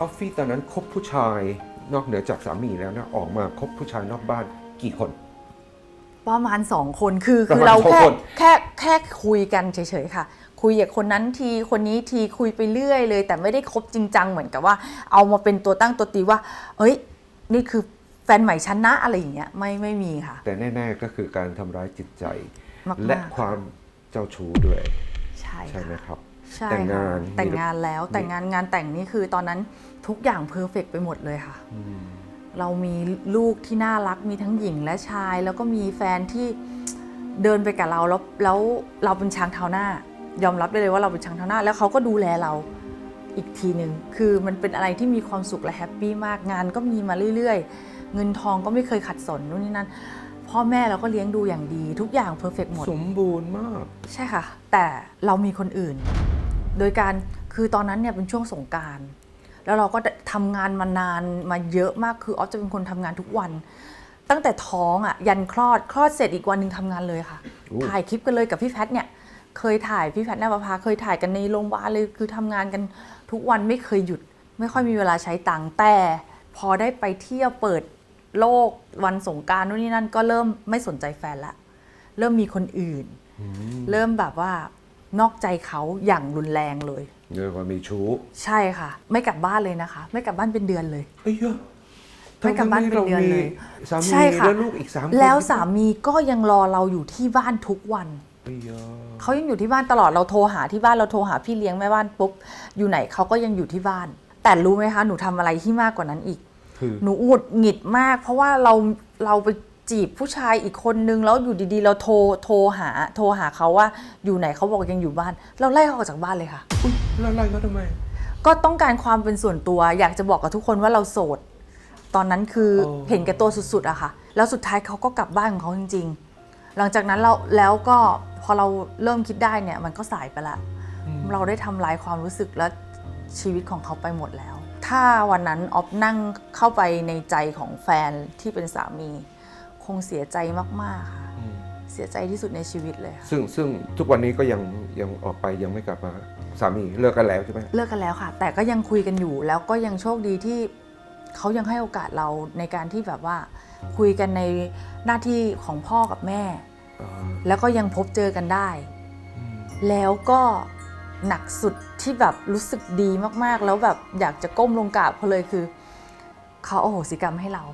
ออฟฟี่ตอนนั้นคบผู้ชายนอกเหนือจากสามีแล้วนะออกมาคบผู้ชายนอกบ้านกี่คน ประมาณสองคนคือประคือมาณเราสองแค่คนแค่แค่คุยกันเฉยๆค่ะ คุยกับคนนั้นทีคนนี้ทีคุยไปเรื่อยเลย แต่ไม่ได้คบจริงจังเหมือนกับว่า เอามาเป็นตัวตั้งตัวตีว่า เอ้ย นี่คือแฟนใหม่ฉันนะอะไรอย่างเงี้ยไม่ไม่มีค่ะ แต่แน่ ๆก็คือการทำร้ายจิตใจมากๆและความเจ้าชู้ด้วย ใช่ใช่ไหมค่ะครับใช่ แต่งงานค่ะแต่งงานแล้วมีแต่งงานงานแต่งนี่คือตอนนั้นทุกอย่างเพอร์เฟกไปหมดเลยค่ะอืมเรามีลูกที่น่ารักมีทั้งหญิงและชาย แล้วก็มีแฟนที่เดินไปกับเราแล้วแล้วเราเป็นช้างเท้าหน้า ยอมรับได้เลยว่าเราเป็นช้างเท้าหน้า แล้วเขาก็ดูแลเราอีกทีหนึ่งคือมันเป็นอะไรที่มีความสุขและแฮปปี้มากงานก็มีมาเรื่อยๆ เงินทองก็ไม่เคยขัดสนนู่นนี่นั่นพ่อแม่เราก็เลี้ยงดูอย่างดี ทุกอย่างเพอร์เฟกหมด สมบูรณ์มาก ใช่ค่ะ แต่เรามีคนอื่น โดยการคือตอนนั้นเนี่ยเป็นช่วงสงกรารแล้วเราก็ทำงานมานานมาเยอะมากคือออฟจะเป็นคนทำงานทุกวัน ตั้งแต่ท้องอะยันคลอดคลอดเสร็จอีกวันหนึ่งทำงานเลยค่ะโอ้ถ่ายคลิปกันเลยกับพี่แพทเนี่ยเคยถ่ายพี่แพทย์นภาเคยถ่ายกันในโรงพยาบาลเลยคือทำงานกันทุกวันไม่เคยหยุด ไม่ค่อยมีเวลาใช้ตังค์แต่พอได้ไปเที่ยวเปิดโลกวันสงกรารนู่นนี่นั่นก็เริ่มไม่สนใจแฟนละ เริ่มมีคนอื่น เริ่มแบบว่า นอกใจเขาอย่างรุนแรงเลยเรียกว่ามีชู้ใช่ค่ะ ไม่กลับบ้านเลยนะคะ ไม่กลับบ้านเป็นเดือนเลย เอ้ยเยอะไม่กลับบ้านเป็นเดือนเลยสามีใช่ค่ะและลูกอีกสามคนแล้วสามีก็ยังรอเราอยู่ที่บ้านทุกวัน เอ้ยเยอะเขายังอยู่ที่บ้านตลอดเราโทรหาที่บ้านเราโทรหาพี่เลี้ยงแม่บ้านปุ๊บอยู่ไหนเขาก็ยังอยู่ที่บ้าน แต่รู้ไหมคะหนูทำอะไรที่มากกว่านั้นอีก คือหนูหงุดหงิดมาก เพราะว่าเราเราไป จีบผู้ชายอีกคนนึงแล้วอยู่ดีๆ เราโทรโทรหา โทรหาเขาว่าอยู่ไหนเขาบอกยังอยู่บ้าน เราไล่เขาออกจากบ้านเลยค่ะ อุ๊ยแล้วไล่เขาทำไม ก็ต้องการความเป็นส่วนตัว อยากจะบอกกับทุกคนว่าเราโสด ตอนนั้นคือโอ้เห็นแก่ตัวสุดๆอะค่ะ แล้วสุดท้ายเขาก็กลับบ้านของเขาจริง ๆ หลังจากนั้นเราแล้วก็พอเราเริ่มคิดได้เนี่ยมันก็สายไปละเราได้ทำลายความรู้สึกและชีวิตของเขาไปหมดแล้ว ถ้าวันนั้นออฟนั่งเข้าไปในใจของแฟนที่เป็นสามีค งเสียใจมากๆค่ะ อืมเสียใจที่สุดในชีวิตเลยค่ะซึ่งซึ่งทุกวันนี้ก็ยังยังออกไปยังไม่กลับมาสามีเลิกกันแล้วใช่ไหมเลิกกันแล้วค่ะ แต่ก็ยังคุยกันอยู่ แล้วก็ยังโชคดีที่เขายังให้โอกาสเราในการที่แบบว่า คุยกันในหน้าที่ของพ่อกับแม่ อ่าแล้วก็ยังพบเจอกันได้ อืมแล้วก็หนักสุดที่แบบรู้สึกดีมากๆ แล้วแบบอยากจะก้มลงกราบเขาเลยคือ เขาโอโหสิกรรมให้เรา